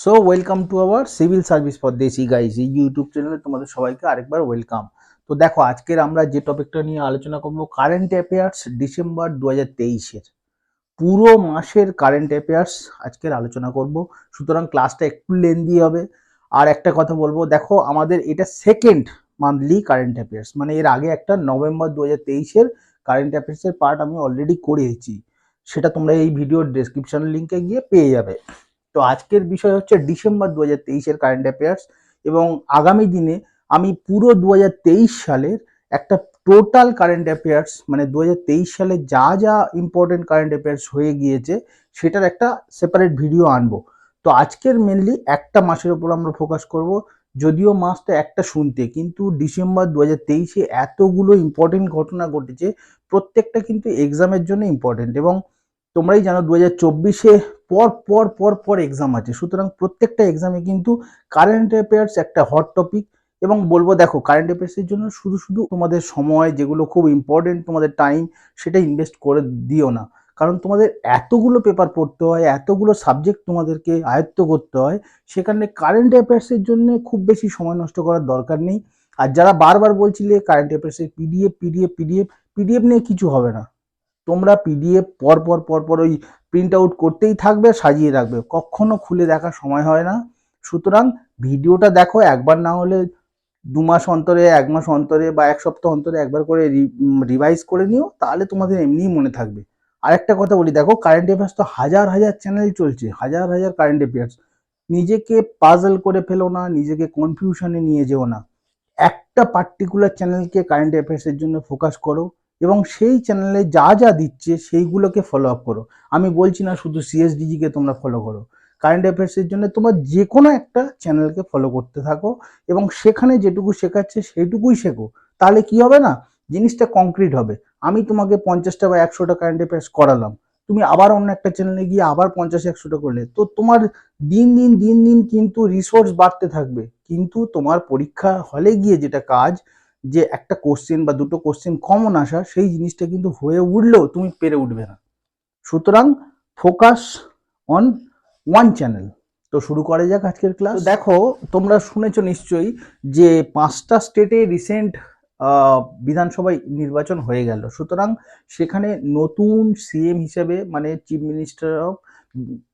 So welcome to our civil service for desi guys এই YouTube চ্যানেলে তোমাদের সবাইকে আরেকবার ওয়েলকাম তো দেখো, আজকের আমরা যে টপিকটা নিয়ে আলোচনা করব কারেন্ট অ্যাফেয়ার্স ডিসেম্বর দু হাজার তেইশের। পুরো মাসের কারেন্ট অ্যাফেয়ার্স আজকের আলোচনা করব। সুতরাং ক্লাসটা একটু লেন্দি হবে। আর একটা কথা বলব, দেখো, আমাদের এটা সেকেন্ড মান্থলি কারেন্ট অ্যাফেয়ার্স মানে এর আগে একটা নভেম্বর দু হাজার তেইশের কারেন্ট অ্যাফেয়ার্সের পার্ট আমি অলরেডি করেছি। সেটা তোমরা এই ভিডিওর ডেসক্রিপশন লিঙ্কে গিয়ে পেয়ে যাবে। তো আজকের বিষয় হচ্ছে ডিসেম্বর দু হাজার তেইশের কারেন্ট অ্যাফেয়ার্স এবং আগামী দিনে আমি পুরো দু হাজার তেইশ সালের একটা টোটাল কারেন্ট অ্যাফেয়ার্স মানে দু হাজার তেইশ সালে যা যা ইম্পর্টেন্ট কারেন্ট অ্যাফেয়ার্স হয়ে গিয়েছে, সেটার একটা সেপারেট ভিডিও আনব। তো আজকের মেনলি একটা মাসের ওপর আমরা ফোকাস করব, যদিও মাসটা একটা শুনতে, কিন্তু ডিসেম্বর দু হাজার তেইশে এতগুলো ইম্পর্টেন্ট ঘটনা ঘটেছে, প্রত্যেকটা কিন্তু এক্সামের জন্য ইম্পর্টেন্ট এবং তোমরাই জানো দু হাজার চব্বিশে পর পর পর পর এক্সাম আছে। সুতরাং প্রত্যেকটা এক্সামে কিন্তু কারেন্ট অ্যাফেয়ার্স একটা হট টপিক এবং বলব দেখো কারেন্ট অ্যাফেয়ার্সের জন্য শুধু শুধু তোমাদের সময় যেগুলো খুব ইম্পর্টেন্ট তোমাদের টাইম সেটা ইনভেস্ট করে দিও না। কারণ তোমাদের এতগুলো পেপার পড়তে হয়, এতগুলো সাবজেক্ট তোমাদেরকে আয়ত্ত করতে হয়, সেখানে কারেন্ট অ্যাফেয়ার্সের জন্য খুব বেশি সময় নষ্ট করার দরকার নেই। আর যারা বারবার বলছিলে কারেন্ট অ্যাফেয়ার্সের পিডিএফ পিডিএফ পিডিএফ পিডিএফ নিয়ে কিছু হবে না। তোমরা পিডিএফ পর পর পর ওই প্রিন্ট আউট করতেই থাকবে, সাজিয়ে রাখবে। কখনো খুলে দেখার সময় হয় না। সুতরাং ভিডিওটা দেখো, একবার না হলে দু মাস অন্তরে, এক মাস অন্তরে বা এক সপ্তাহ অন্তরে একবার করে রিভাইজ করে নিও, তাহলে তোমাদের এমনিই মনে থাকবে। আর একটা কথা বলি, দেখো কারেন্ট অ্যাফেয়ার্স তো হাজার হাজার চ্যানেল চলছে, হাজার হাজার কারেন্ট অ্যাফেয়ার্স নিজেকে পাজল করে ফেলো না, নিজেকে কনফিউশনে নিয়ে যেও না। একটা পার্টিকুলার চ্যানেলকে কারেন্ট অ্যাফেয়ার্সের জন্য ফোকাস করো। এবং সেই চ্যানেলে যা যা দিচ্ছে সেইগুলোকে ফলো আপ করো। আমি বলছি না শুধু সিএসডিজিকে তোমরা ফলো করো। কারেন্ট অ্যাফেয়ার্সের জন্য তোমার যে কোনো একটা চ্যানেলকে ফলো করতে থাকো এবং সেখানে যেটুকু শেখাচ্ছে সেইটুকুই শেখো। তাহলে কি হবে না? জিনিসটা কংক্রিট হবে। আমি তোমাকে পঞ্চাশটা বা একশোটা কারেন্ট অ্যাফেয়ার্স করালাম। তুমি আবার অন্য একটা চ্যানেলে গিয়ে আবার পঞ্চাশ, একশোটা করলে। তো তোমার দিন দিন দিন দিন কিন্তু রিসোর্স বাড়তে থাকবে। কিন্তু তোমার পরীক্ষা হলে গিয়ে যেটা কাজ যে একটা কোশ্চেন বা দুটো কোশ্চেন কমন আসা, সেই জিনিসটা কিন্তু হয়ে উঠলেও তুমি পেরে উঠবে না। সুতরাং ফোকাস অন ওয়ান চ্যানেল তো শুরু করা যাক আজকের ক্লাস দেখো, তোমরা শুনেছো নিশ্চয়ই যে পাঁচটা স্টেটে রিসেন্ট বিধানসভায় নির্বাচন হয়ে গেল। সুতরাং সেখানে নতুন সিএম হিসেবে মানে চিফ মিনিস্টার অফ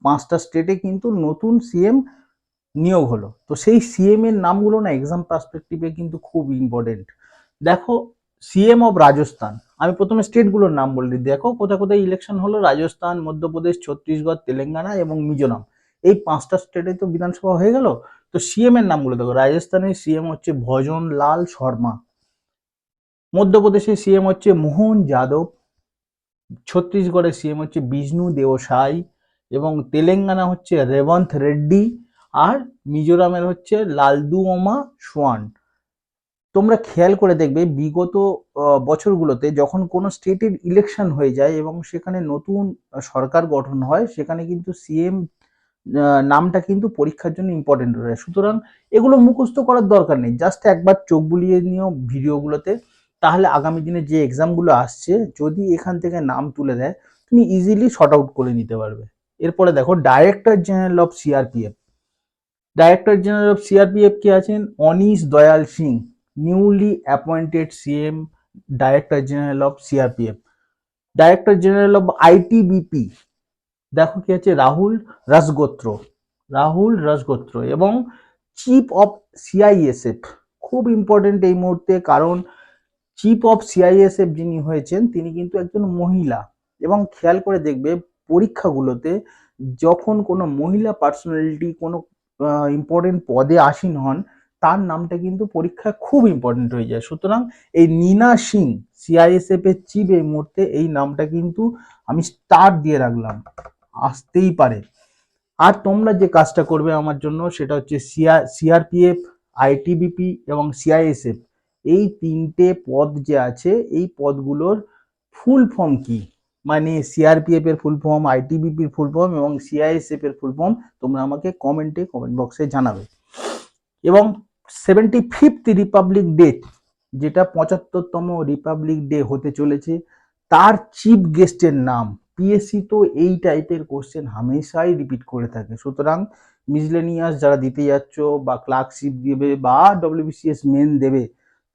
পাঁচটা স্টেটে কিন্তু নতুন সিএম নিয়োগ হলো। তো সেই সিএম এর নামগুলো না এক্সাম পার্সপেক্টিভে কিন্তু খুব ইম্পর্টেন্ট দেখো সিএম অফ রাজস্থান আমি প্রথমে স্টেটগুলোর নাম বলে দিই। দেখো, কোথায় কোথায় ইলেকশন হলো? রাজস্থান মধ্যপ্রদেশ ছত্তিশগড় তেলেঙ্গানা এবং মিজোরাম এই পাঁচটা স্টেটে তো বিধানসভা হয়ে গেল। তো সিএম এর নামগুলো দেখো। রাজস্থানের সিএম হচ্ছে ভজন লাল শর্মা। মধ্যপ্রদেশের সিএম হচ্ছে মোহন যাদব। ছত্তিশগড়ের সিএম হচ্ছে বিষ্ণু দেওসাই। এবং তেলেঙ্গানা হচ্ছে রেবন্ত রেড্ডি আর মিজোরামের হচ্ছে লালদুওমা সোয়ান। তোমরা খেয়াল করে দেখবে বিগত বছরগুলোতে যখন কোনো স্টেটের ইলেকশন হয়ে যায় এবং সেখানে নতুন সরকার গঠন হয়, সেখানে কিন্তু সিএম নামটা কিন্তু পরীক্ষার জন্য ইম্পর্টেন্ট রয়েছে সুতরাং এগুলো মুখস্থ করার দরকার নেই। জাস্ট একবার চোখ বুলিয়ে নিও ভিডিওগুলোতে। তাহলে আগামী দিনে যে এক্সামগুলো আসছে, যদি এখান থেকে নাম তুলে দেয়, তুমি ইজিলি শর্ট আউট করে নিতে পারবে। এরপরে দেখো director general of CRPF director general of CRPF কে আছেন Anish Dayal Singh newly appointed CM director general of CRPF director general of ITBP দেখো কি আছে, রাহুল রাজগোত্র রাহুল রাজগোত্র এবং চিফ অফ সিআইএসএফ খুব ইম্পর্টেন্ট এই মুহূর্তে, কারণ চিফ অফ সিআইএসএফ যিনি হয়েছেন, তিনি কিন্তু একজন মহিলা এবং খেয়াল করে দেখবে, পরীক্ষাগুলোতে যখন কোনো মহিলা পার্সোনালিটি কোনো ইম্পর্টেন্ট পদে আসীন হন, তার নামটা কিন্তু পরীক্ষায় খুব ইম্পর্টেন্ট হয়ে যায়। সুতরাং এই নীনা সিং সিআইএসএফ এর চিফ এই মুহূর্তে এই নামটা কিন্তু আমি স্টার দিয়ে রাখলাম। আসতেই পারে। আর তোমরা যে কাজটা করবে আমার জন্য, সেটা হচ্ছে সিআর সিআরপিএফ আইটিবিপি এবং সিআইএসএফ এই তিনটে পদ যে আছে, এই পদগুলোর ফুল ফর্ম কি? মানে সিআরপিএফ এর ফুল ফর্ম আইটিবিপির ফুল ফর্ম এবং সিআইএসএফ এর ফুল ফর্ম তোমরা আমাকে কমেন্টে কমেন্ট বক্সে জানাবে। এবং সেভেন্টি ফিফথ রিপাবলিক ডে যেটা পঁচাত্তরতম রিপাবলিক ডে হতে চলেছে, তার চিফ গেস্টের নাম। পিএসসি তো এই টাইপের কোশ্চেন হামেশাই রিপিট করে থাকে। সুতরাং মিজলেনিয়াস যারা দিতে যাচ্ছ বা ক্লার্কশিপ দেবে বা ডব্লিউবিসিএস মেন দেবে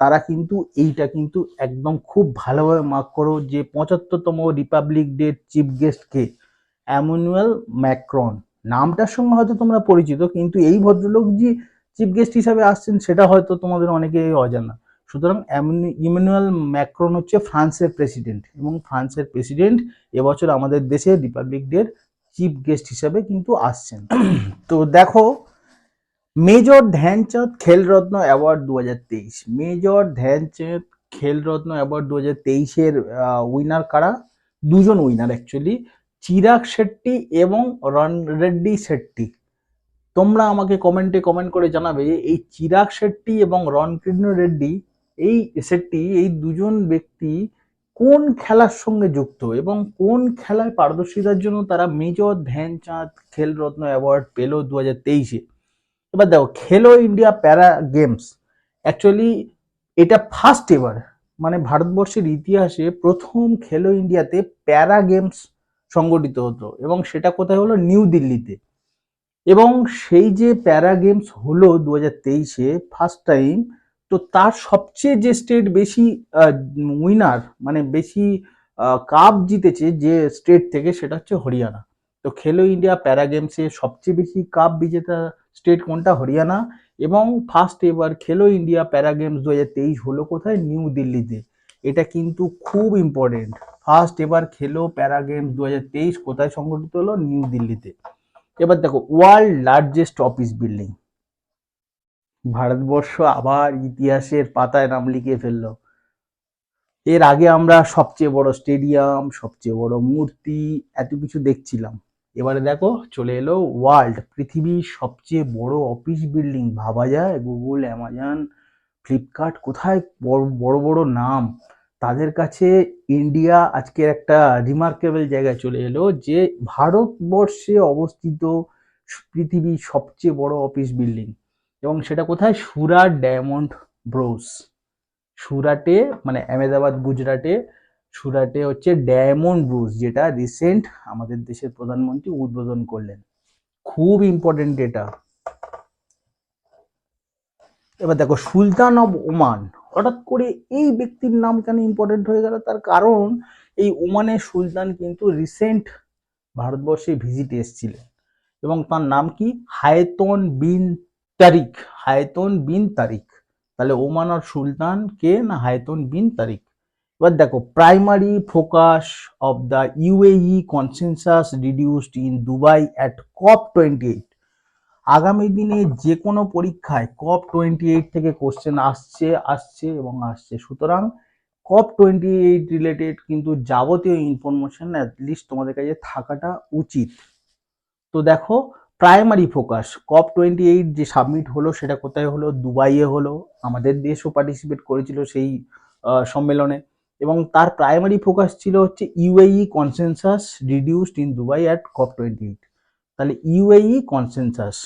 তারা কিন্তু এইটা কিন্তু একদম খুব ভালোভাবে মার্ক করো যে পঁচাত্তরতম রিপাবলিক ডে চিফ গেস্টকে অ্যামুনুয়াল ম্যাক্রন নামটার সঙ্গে হয়তো তোমরা পরিচিত, কিন্তু এই ভদ্রলোক যে চিফ গেস্ট হিসাবে আসছেন, সেটা হয়তো তোমাদের অনেকেই অজানা। সুতরাং ইমানুয়েল ম্যাক্রন হচ্ছে ফ্রান্সের প্রেসিডেন্ট এবং ফ্রান্সের প্রেসিডেন্ট এবছর আমাদের দেশে রিপাবলিক ডের চিফ গেস্ট হিসাবে কিন্তু আসছেন। তো দেখো মেজর ধ্যানচাঁদ খেলরত্ন অ্যাওয়ার্ড দু হাজার তেইশ। মেজর ধ্যানচাঁদ খেলরত্ন অ্যাওয়ার্ড দু হাজার তেইশের উইনার কারা? দুজন উইনার অ্যাকচুয়ালি চিরাগ শেট্টি এবং রন রেড্ডি শেট্টি। তোমরা আমাকে কমেন্টে কমেন্ট করে জানাবে এই চিরাগ শেট্টি এবং রণকৃষ্ণ রেড্ডি, এই শেট্টি, এই দুজন ব্যক্তি কোন খেলার সঙ্গে যুক্ত এবং কোন খেলায় পারদর্শিতার জন্য তারা মেজর ধ্যানচাঁদ খেলরত্ন অ্যাওয়ার্ড পেল দু হাজার তেইশে? এবার দেখো Khelo India para games actually এটা ফার্স্ট এবার মানে ভারতবর্ষের ইতিহাসে প্রথম খেলো ইন্ডিয়াতে প্যারা গেমস সংগঠিত হতো, এবং সেটা কোথায় হলো? নিউ দিল্লিতে এবং সেই যে প্যারা গেমস হলো দু হাজার তেইশে ফার্স্ট টাইম তো তার সবচেয়ে যে স্টেট বেশি উইনার মানে বেশি কাপ জিতেছে যে স্টেট থেকে, সেটা হচ্ছে হরিয়ানা। তো খেলো ইন্ডিয়া প্যারা গেমসে সবচেয়ে বেশি কাপ বিজেতা স্টেট কোনটা? হরিয়ানা। এবং ফার্স্ট এবার খেলো ইন্ডিয়া প্যারা গেমস দু হাজার তেইশ হলো কোথায়? নিউ দিল্লিতে। এটা কিন্তু খুব ইম্পর্টেন্ট ফার্স্ট এবার খেলো প্যারা গেমস দু হাজার তেইশ কোথায় সংগঠিত হলো? নিউ দিল্লিতে। এবার দেখো world largest office building Bharatvarsha আবার ইতিহাসের পাতায় নাম লিখে ফেলল। এর আগে আমরা সবচেয়ে বড় স্টেডিয়াম সবচেয়ে বড় মূর্তি, এত কিছু দেখছিলাম। এবারে দেখো চলে এলো ওয়ার্ল্ড, পৃথিবীর সবচেয়ে বড় অফিস বিল্ডিং ভাবা যায়? গুগল অ্যামাজন ফ্লিপকার্ট কোথায় বড় বড় নাম? তাদের কাছে ইন্ডিয়া আজকের একটা রিমার্কেবল জায়গায় চলে এলো যে ভারতবর্ষে অবস্থিত পৃথিবীর সবচেয়ে বড় অফিস বিল্ডিং এবং সেটা কোথায়? Surat diamond bros. সুরাটে মানে আহমেদাবাদ, গুজরাটে সুরাটে হচ্ছে ডায়মন্ড ব্রুস, যেটা রিসেন্ট আমাদের দেশের প্রধানমন্ত্রী উদ্বোধন করলেন। খুব ইম্পর্টেন্ট এটা। এবার দেখো, সুলতান অব ওমান, হঠাৎ করে এই ব্যক্তির নাম কেন ইম্পর্টেন্ট হয়ে গেল? তার কারণ, এই ওমানের সুলতান কিন্তু রিসেন্ট ভারতবর্ষে ভিজিট এসেছিলেন। এবং তার নাম কি? হায়তন বিন তারিক, হায়তন বিন তারিক। তাহলে ওমান আর সুলতান কে না হায়তন বিন তারিক? এবার দেখো primary focus of the UAE consensus reduced in Dubai at COP twenty eight আগামী দিনে যে কোনো পরীক্ষায় কপ টোয়েন্টি এইট থেকে কোশ্চেন আসছে আসছে এবং আসছে। সুতরাং কপ টোয়েন্টি এইট রিলেটেড কিন্তু যাবতীয় ইনফরমেশন অ্যাটলিস্ট তোমাদের কাছে থাকাটা উচিত। তো দেখো primary focus COP twenty eight যে সাবমিট হলো, সেটা কোথায় হলো? দুবাইয়ে হলো। আমাদের দেশও পার্টিসিপেট করেছিল সেই সম্মেলনে। এবং তার প্রাইমারি ফোকাস ছিল হচ্ছে UAE consensus reduced in Dubai at COP twenty eight তাহলে ইউএই কনসেনসাস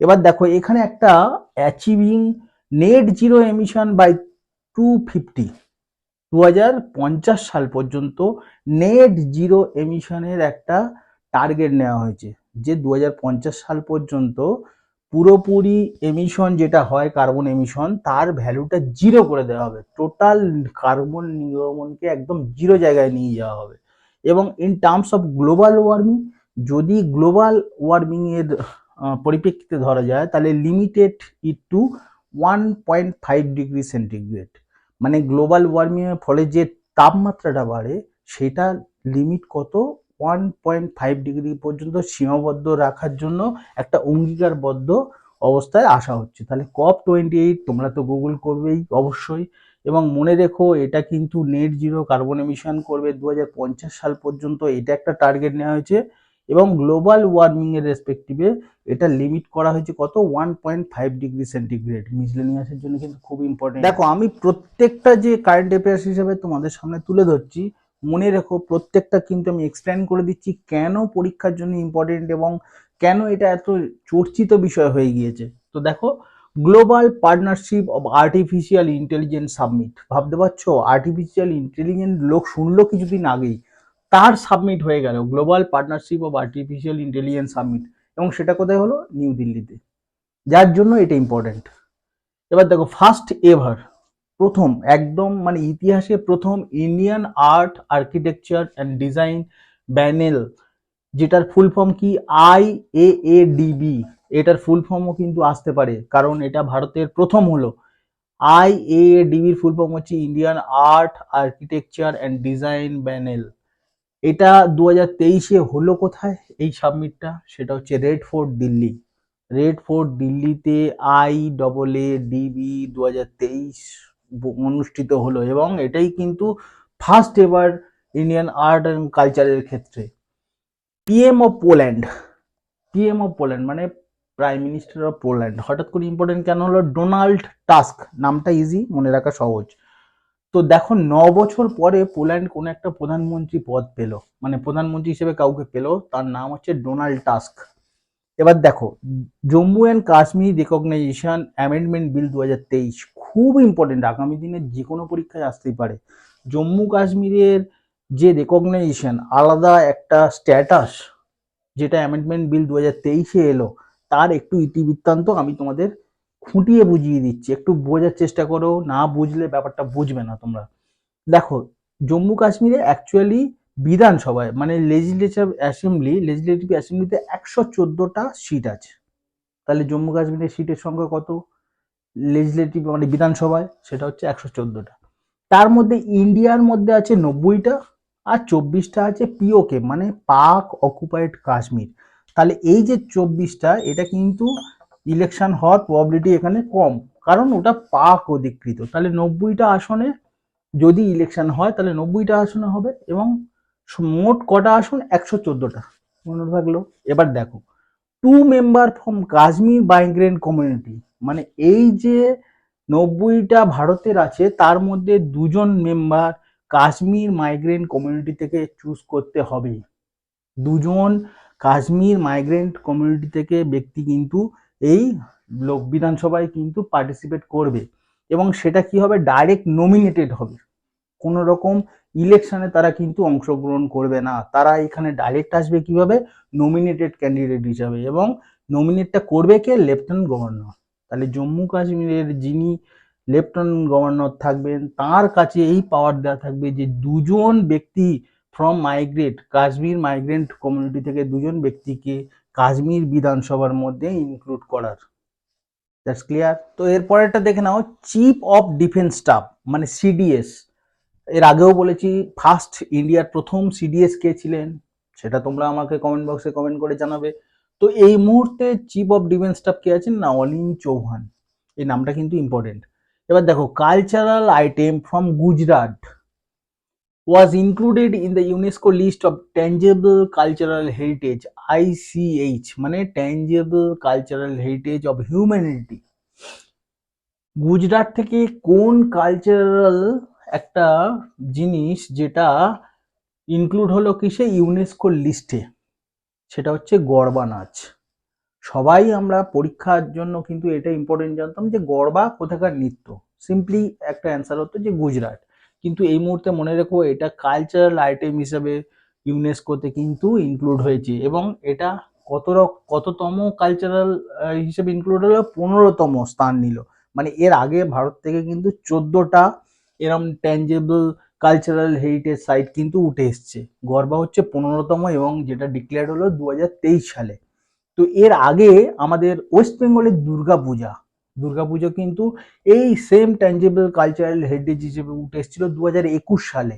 এবার দেখো, এখানে একটা achieving net zero emission by two fifty দু পঞ্চাশ সাল পর্যন্ত নেট জিরো এমিশনের একটা টার্গেট নেওয়া হয়েছে। যে দু হাজার পঞ্চাশ সাল পর্যন্ত পুরোপুরি এমিশন যেটা হয় কার্বন এমিশন তার ভ্যালুটা জিরো করে দেওয়া হবে। টোটাল কার্বন নির্গমনকে একদম জিরো জায়গায় নিয়ে যাওয়া হবে। এবং in terms of global warming যদি গ্লোবাল ওয়ার্মিং এর পরিপ্রেক্ষিতে ধরা যায়, তাহলে limited it to one point five degree centigrade মানে গ্লোবাল ওয়ার্মিং এর ফলে যে তাপমাত্রাটা বাড়ে, সেটা লিমিট কত? ওয়ান পয়েন্ট ফাইভ ডিগ্রি পর্যন্ত সীমাবদ্ধ রাখার জন্য একটা অঙ্গীকারবদ্ধ অবস্থায় আসা হচ্ছে। তাহলে কপ টোয়েন্টি এইট তোমরা তো গুগল করবেই অবশ্যই। এবং মনে রেখো, এটা কিন্তু নেট জিরো কার্বন এমিশন করবে দু হাজার পঞ্চাশ সাল পর্যন্ত। এটা একটা টার্গেট নেওয়া হয়েছে। এবং গ্লোবাল ওয়ার্মিংয়ের রেসপেক্টিভে এটা লিমিট করা হয়েছে কত? One point five degree centigrade মিসলেনিয়াসের জন্য কিন্তু খুব ইম্পর্টেন্ট দেখো, আমি প্রত্যেকটা যে কারেন্ট অ্যাফেয়ার্স হিসেবে তোমাদের সামনে তুলে ধরছি মনে রেখো, প্রত্যেকটা কিন্তু আমি এক্সপ্লেন করে দিচ্ছি কেন পরীক্ষার জন্য ইম্পর্টেন্ট এবং কেন এটা এত চর্চিত বিষয় হয়ে গিয়েছে। তো দেখো global partnership of artificial intelligence submit ভাবতে পারছ? আর্টিফিশিয়াল ইন্টেলিজেন্স লোক শুনলো কিছুদিন আগেই। তার সাবমিট হয়ে গেল global partnership of artificial intelligence submit এবং সেটা কোথায় হলো? নিউ দিল্লিতে যার জন্য এটা ইম্পর্টেন্ট এবার দেখো ফার্স্ট এভার প্রথম, একদম মানে ইতিহাসে প্রথম Indian art architecture and design biennale যেটার ফুল ফর্ম কি? আই এ এ ডিবি এটার ফুল ফর্মও কিন্তু আসতে পারে, কারণ এটা ভারতের প্রথম হলো। আই এ ডিবির ফুল ফর্ম হচ্ছে Indian art architecture and design biennale এটা দু হাজার তেইশে হলো কোথায়? এই সাবমিটটা, সেটা হচ্ছে red fort Delhi red fort দিল্লিতে আই ডবল এ ডিবি দু হাজার তেইশ অনুষ্ঠিত হলো এবং এটাই কিন্তু ফার্স্ট এবার ইন্ডিয়ান আর্ট অ্যান্ড কালচারের ক্ষেত্রে। PM of Poland PM of Poland মানে প্রাইম মিনিস্টার অফ পোল্যান্ড হঠাৎ করে ইম্পর্টেন্ট কেন হলো? ডোনাল্ড টাস্ক নামটা ইজি মনে রাখা সহজ। তো দেখো, ন বছর পরে পোল্যান্ড কোনো একটা প্রধানমন্ত্রী পদ পেল। মানে প্রধানমন্ত্রী হিসেবে কাউকে পেল, তার নাম হচ্ছে ডোনাল্ড টাস্ক এবার দেখো Jammu and Kashmir recognisation amendment bill দু হাজার তেইশ খুব ইম্পর্টেন্ট আগামী দিনে যে কোনো পরীক্ষায় আসতেই পারে। জম্মু কাশ্মীরের যে রেকগনাইজেশন আলাদা একটা স্ট্যাটাস যেটা অ্যামেন্ডমেন্ট বিল দু হাজার তেইশে এলো, তার একটু ইতিবৃত্তান্ত আমি তোমাদের খুঁটিয়ে বুঝিয়ে দিচ্ছি। একটু বোঝার চেষ্টা করো, না বুঝলে ব্যাপারটা বুঝবে না তোমরা। দেখো, জম্মু কাশ্মীরে অ্যাকচুয়ালি বিধানসভায় মানে লেজিসলেটিভ অ্যাসেম্বলি লেজিসলেটিভ অ্যাসেম্বলিতে একশো চোদ্দোটা সিট আছে। তাহলে জম্মু কাশ্মীরের সিটের সংখ্যা কত? লেজিসলেটিভ মানে বিধানসভায়, সেটা হচ্ছে একশো চোদ্দোটা। তার মধ্যে ইন্ডিয়ার মধ্যে আছে নব্বইটা আর চব্বিশটা আছে পিওকে মানে পাক অকুপাইড কাশ্মীর। তাহলে এই যে চব্বিশটা, এটা কিন্তু ইলেকশন হওয়ার প্রবাবিলিটি এখানে কম, কারণ ওটা পাক অধিকৃত। তাহলে নব্বইটা আসনে যদি ইলেকশন হয়, তাহলে নব্বইটা আসনে হবে এবং মোট কটা আসন? একশো চোদ্দোটা। মনে থাকল? এবার দেখো two member from Kashmir migrant community মানে এই যে নব্বইটা ভারতের আছে, তার মধ্যে দুজন মেম্বার কাশ্মীর মাইগ্রেন্ট কমিউনিটি থেকে চুজ করতে হবে। দুজন কাশ্মীর মাইগ্রেন্ট কমিউনিটি থেকে ব্যক্তি কিন্তু এই লোক, বিধানসভায় কিন্তু পার্টিসিপেট করবে এবং সেটা কি হবে? ডাইরেক্ট নমিনেটেড হবে। কোনো রকম ইলেকশনে তারা কিন্তু অংশগ্রহণ করবে না। তারা এখানে ডাইরেক্ট আসবে কীভাবে? নমিনেটেড ক্যান্ডিডেট হিসাবে এবং নমিনেটটা করবে কে? লেফটেন্যান্ট গভর্নর তাহলে জম্মু কাশ্মীরের যিনি লেফটেন্যান্ট গভর্নর থাকবেন, তার কাছে এই পাওয়ার দেওয়া থাকবে যে দুজন ব্যক্তি from migrate Kashmir migrant community থেকে দুজন ব্যক্তিকে কাশ্মীর বিধানসভার মধ্যে ইনক্লুড করার। দ্যাটস ক্লিয়ার তো এরপরেরটা দেখে নাও চিফ অফ ডিফেন্স স্টাফ মানে সিডিএস এর আগেও বলেছি ফার্স্ট ইন্ডিয়ার প্রথম সিডিএস কে ছিলেন। সেটা তোমরা আমাকে কমেন্ট বক্সে কমেন্ট করে জানাবে। তো এই মুহূর্তে চিফ অফ ডিফেন্স স্টাফ কে আছেন নওয়ালিন চৌহান এই নামটা কিন্তু ইম্পর্টেন্ট এবার দেখো cultural item from Gujarat was included in the UNESCO list of tangible cultural heritage ICH মানে tangible cultural heritage of humanity Gujarat থেকে কোন কালচারাল একটা জিনিস যেটা ইনক্লুড হলো কিসে? ইউনেস্কো লিস্টে সেটা হচ্ছে গরবা নাচ। সবাই আমরা পরীক্ষার জন্য কিন্তু এটা ইম্পর্টেন্ট জানতাম যে গরবা কোথাকার নৃত্য। সিম্পলি একটা অ্যান্সার হতো যে গুজরাট। কিন্তু এই মুহূর্তে মনে রেখো এটা কালচারাল আইটেম হিসেবে ইউনেস্কোতে কিন্তু ইনক্লুড হয়েছে এবং এটা কত কততম কালচারাল হিসেবে ইনক্লুড হলো, পনেরোতম স্থান নিল। মানে এর আগে ভারত থেকে কিন্তু চোদ্দোটা এরম ট্যাঞ্জেবল কালচারাল হেরিটেজ সাইট কিন্তু উঠে এসছে। গর্বা হচ্ছে পনেরোতম এবং যেটা ডিক্লেয়ার হলো দু হাজার তেইশ সালে। তো এর আগে আমাদের ওয়েস্ট বেঙ্গলের দুর্গা পূজা দুর্গাপুজো কিন্তু এই সেম ট্যাঞ্জেবল কালচারাল হেরিটেজ হিসেবে উঠে এসেছিল দু সালে।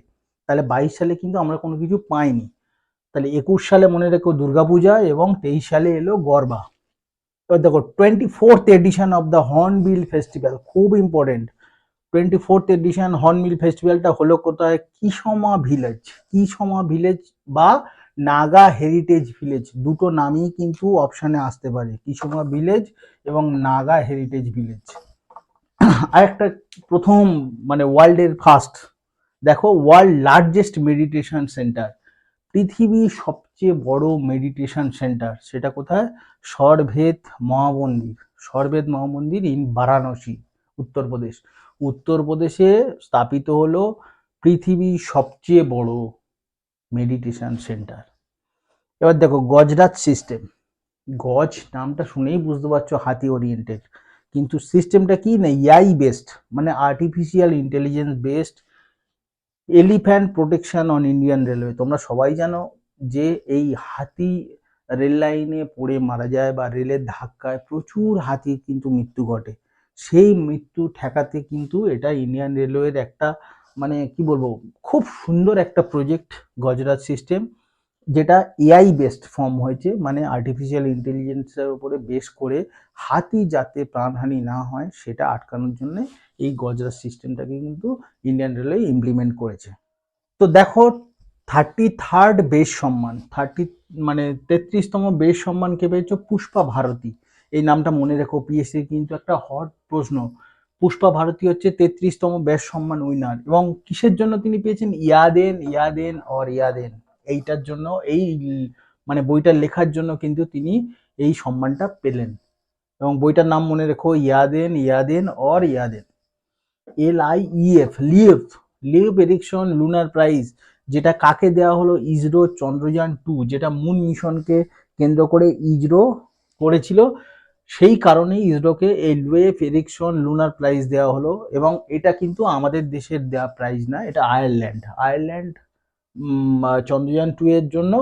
তাহলে বাইশ সালে কিন্তু আমরা কোনো কিছু পাইনি। তাহলে একুশ সালে মনে রেখো দুর্গাপূজা এবং তেইশ সালে এলো গরবা। এবার দেখো twenty fourth edition of the Hornbill festival খুব important twenty fourth edition Hornbill ফেস্টিভ্যালটা হলো কোথায়? কিসমা ভিলেজ? কিসমা ভিলেজ বা নাগা হেরিটেজ ভিলেজ? দুটো নামই কিন্তু অপশানে আসতে পারে। কিসমা ভিলেজ এবং নাগা হেরিটেজ ভিলেজ। আর একটা প্রথম মানে ওয়ার্ল্ডের ফার্স্ট। দেখো, ওয়ার্ল্ড লার্জেস্ট মেডিটেশন সেন্টার। পৃথিবীর সবচেয়ে বড় মেডিটেশন সেন্টার, সেটা কোথায়? সরভেদ মহামন্দির। সরভেদ মহামন্দির ইন বারাণসী, উত্তরপ্রদেশ। উত্তরপ্রদেশে স্থাপিত হলো পৃথিবীর সবচেয়ে বড় মেডিটেশন সেন্টার এবার দেখো গজরাজ সিস্টেম গজ নামটা শুনেই বুঝতে পারছ হাতি ওরিয়েন্টেড কিন্তু সিস্টেমটা কি না ইয়াই বেসড মানে artificial intelligence based elephant protection on Indian railway তোমরা সবাই জানো যে এই হাতি রেল লাইনে পড়ে মারা যায় বা রেলের ধাক্কায় প্রচুর হাতির কিন্তু মৃত্যু ঘটে। সেই মৃত্যু ঠেকাতে কিন্তু এটা ইন্ডিয়ান রেলওয়ের একটা মানে কি বলব, খুব সুন্দর একটা প্রজেক্ট গজরাজ সিস্টেম যেটা এআই বেসড ফর্ম হয়েছে মানে আর্টিফিশিয়াল ইন্টেলিজেন্সের উপরে বেস করে হাতি যাতে প্রাণহানি না হয়, সেটা আটকানোর জন্য এই গজরাজ সিস্টেমটাকে কিন্তু ইন্ডিয়ান রেলওয়ে ইমপ্লিমেন্ট করেছে। তো দেখো থার্টি থার্ড বেশ সম্মান থার্টি মানে তেত্রিশতম বেশ সম্মান কে পেয়েছ পুষ্পা ভারতী। এই নামটা মনে রেখো পিএসসির কিন্তু একটা হট প্রশ্ন। পুষ্পা ভারতী হচ্ছে তেত্রিশতম ব্যাস সম্মান উইনার এবং কিসের জন্য তিনি পেয়েছেন? ইয়াদেন ইয়াদেন অর ইয়াদেন। এইটার জন্য, এই মানে বইটা লেখার জন্য কিন্তু তিনি এই সম্মানটা পেলেন। এবং বইটার নাম মনে রেখো, Yaadein Yaadein aur Yaadein. L I EF লিএফ Leif Erikson lunar prize, যেটা কাকে দেওয়া হলো? ইসরো চন্দ্রযান টু, যেটা মুন মিশনকে কেন্দ্র করে ইসরো করেছিল। সেই কারণেই ইসরোকে এই লুয়েফ এরিকশন লুনার প্রাইজ দেওয়া হলো এবং এটা কিন্তু আমাদের দেশের দেওয়া প্রাইজ না, এটা আয়ারল্যান্ড। আয়ারল্যান্ড চন্দ্রযান টু এর জন্য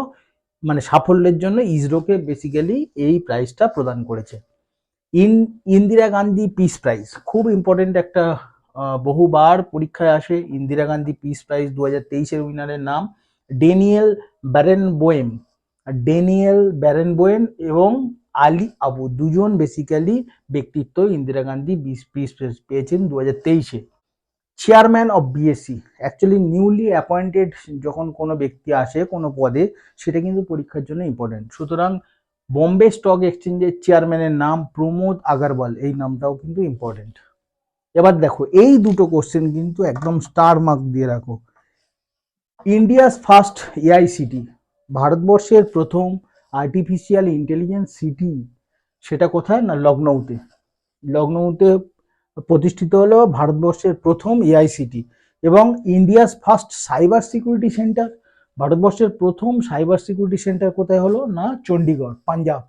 মানে সাফল্যের জন্য ইসরোকে বেসিক্যালি এই প্রাইজটা প্রদান করেছে। In, Indira Gandhi peace prize খুব ইম্পর্টেন্ট একটা বহুবার পরীক্ষায় আসে ইন্দিরা গান্ধী পিস প্রাইজ দু হাজার তেইশের উইনারের নাম, Daniel Barenboim Daniel Barenboim এবং আলী আবু দুজন বেসিক্যালি ব্যক্তিত্ব ইন্দিরা গান্ধী পিস পেয়েছেন দু হাজার তেইশে chairman of BSC actually newly appointed যখন কোনো ব্যক্তি আসে কোনো পদে, সেটা কিন্তু পরীক্ষার জন্য ইম্পর্টেন্ট সুতরাং বম্বে স্টক এক্সচেঞ্জের চেয়ারম্যানের নাম প্রমোদ আগারওয়াল, এই নামটাও কিন্তু ইম্পর্টেন্ট এবার দেখো, এই দুটো কোশ্চেন কিন্তু একদম স্টার মার্ক দিয়ে রাখো। ইন্ডিয়াস ফার্স্ট এআইসিটি ভারতবর্ষের প্রথম আর্টিফিশিয়াল ইন্টেলিজেন্স সিটি, সেটা কোথায়? না, লখনৌতে। লখনৌতে প্রতিষ্ঠিত হলো ভারতবর্ষের প্রথম এআই সিটি এবং India's first cyber security centre. ভারতবর্ষের প্রথম সাইবার সিকিউরিটি সেন্টার কোথায় হলো? না চণ্ডীগড় পাঞ্জাব।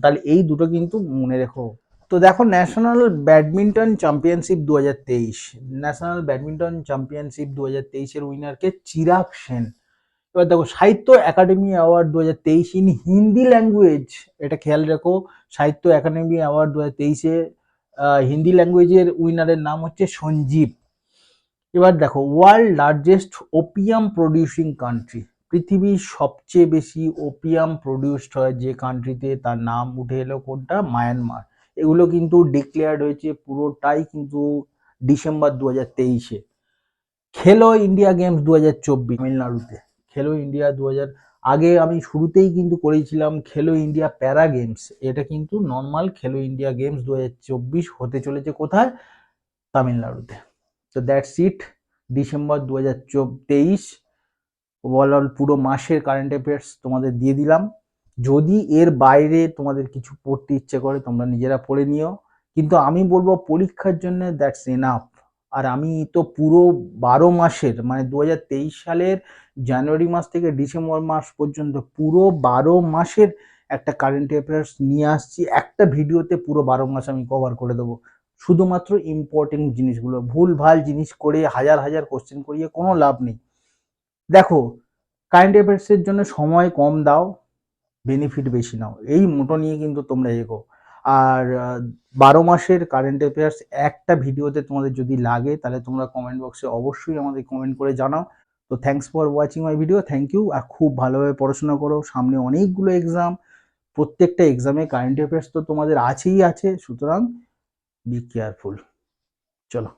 তাহলে এই দুটো কিন্তু মনে রেখো। তো দেখো, ন্যাশনাল ব্যাডমিন্টন চ্যাম্পিয়নশিপ দু হাজার তেইশ। ন্যাশনাল ব্যাডমিন্টন চ্যাম্পিয়নশিপ দু হাজার তেইশের উইনারকে চিরাগ সেন। এবার দেখো সাহিত্য একাডেমি অ্যাওয়ার্ড দু হাজার তেইশ ইন হিন্দি ল্যাঙ্গুয়েজ এটা খেয়াল রেখো, সাহিত্য একাডেমি অ্যাওয়ার্ড দু হাজার তেইশে হিন্দি ল্যাঙ্গুয়েজের উইনারের নাম হচ্ছে সঞ্জীব। এবার দেখো world largest opium producing country পৃথিবীর সবচেয়ে বেশি ওপিয়াম প্রডিউসড হয় যে কান্ট্রিতে তার নাম উঠে এলো কোনটা? মায়ানমার এগুলো কিন্তু ডিক্লেয়ার্ড হয়েছে পুরোটাই কিন্তু ডিসেম্বর দু হাজার তেইশে খেলো ইন্ডিয়া গেমস দু হাজার চব্বিশ তামিলনাড়ুতে। খেলো ইন্ডিয়া দু হাজার আগে আমি শুরুতেই কিন্তু করেছিলাম খেলো ইন্ডিয়া প্যারা গেমস। এটা কিন্তু নর্মাল খেলো ইন্ডিয়া গেমস দু হাজার চব্বিশ হতে চলেছে কোথায়? তামিলনাড়ুতে। তো দ্যাটস ইট ডিসেম্বর দু হাজার তেইশ ওভারঅল পুরো মাসের কারেন্ট অ্যাফেয়ার্স তোমাদের দিয়ে দিলাম। যদি এর বাইরে তোমাদের কিছু পড়তে ইচ্ছে করে, তোমরা নিজেরা পড়ে নিও। কিন্তু আমি বলব পরীক্ষার জন্য দ্যাটস এনাফ আর আমি তো পুরো বারো মাসের মানে দু হাজার তেইশ সালের জানুয়ারি মাস থেকে ডিসেম্বর মাস পর্যন্ত পুরো বারো মাসের একটা কারেন্ট অ্যাফেয়ার্স নিয়ে আসছি। একটা ভিডিওতে পুরো বারো মাস আমি কভার করে দেবো। শুধুমাত্র ইম্পর্টেন্ট জিনিসগুলো, ভুল ভালো জিনিস করে হাজার হাজার কোশ্চেন করিয়ে কোনো লাভ নেই। দেখো কারেন্ট অ্যাফেয়ার্সের জন্য সময় কম দাও বেনিফিট বেশি নাও। এই মোটো নিয়ে কিন্তু তোমরা এগো। আর বারো মাসের কারেন্ট অ্যাফেয়ার্স একটা ভিডিওতে তোমাদের যদি লাগে, তাহলে তোমরা কমেন্ট বক্সে অবশ্যই আমাদের কমেন্ট করে জানাও। তো thanks for watching my video thank you আর খুব ভালোভাবে পড়াশোনা করো। সামনে অনেকগুলো এক্সাম প্রত্যেকটা এক্সামে কারেন্ট অ্যাফেয়ার্স তো তোমাদের আছেই আছে, সুতরাং বি কেয়ারফুল চলো।